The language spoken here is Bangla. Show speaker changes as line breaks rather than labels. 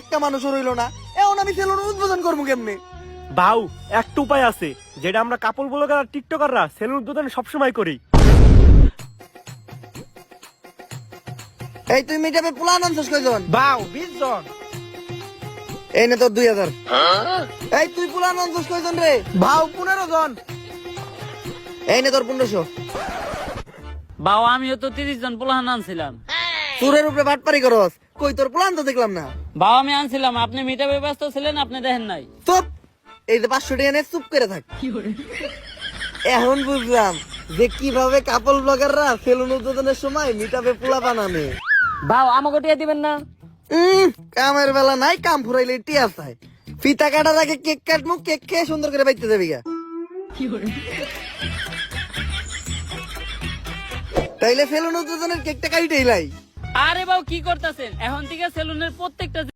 একটা মানুষও রইল না। এখন আমি সেলুন উদ্বোধন করব কেমনে?
বাউ একটা উপায় আছে যেটা আমরা কাপড় ব্লগার আর টিকটকাররা সেলুন উদ্বোধন সবসময় করি।
এই তুই মিটাপে প্লান আনছিস কয়জন?
বাউ বিশ জন।
এই নে তোর দুই হাজার। এই তুই প্লান আনছিস কয়জন রে?
বাউ পনেরো জন।
এই নে তোর পনেরোশো।
বাও আমিও তো তিরিশ জন পোলাহান আনছিলাম।
চুরের উপরে বাটপারি করস। কই তোর প্লান তো দেখলাম না।
বাও আমি আনছিলাম। আপনি মিটাবে ব্যস্ত ছিলেন আপনি দেখেন নাই।
চুপ! এই যে পাঁচশো টাকা নিয়ে চুপ করে থাক। এখন বুঝলাম যে কীভাবে কাপল ব্লগাররা সেলুন উদ্বোধনের সময় মিটাপে পোলা বানানে।
বাও আমাকে টিয়া দিবেন না।
উম, কামের বেলা নাই কাম ফুরাইলে টিয়া চাই ফিতা কাটার আগে কেক কাটমু কেক খেয়ে সুন্দর করে বাইতে যাবি গা। তাইলে ফেলুন উদ্বোধনের কেকটা কাইটেই লাই।
আরে বাউ কি করতেছেন? এখন থেকে সেলুনের প্রত্যেকটা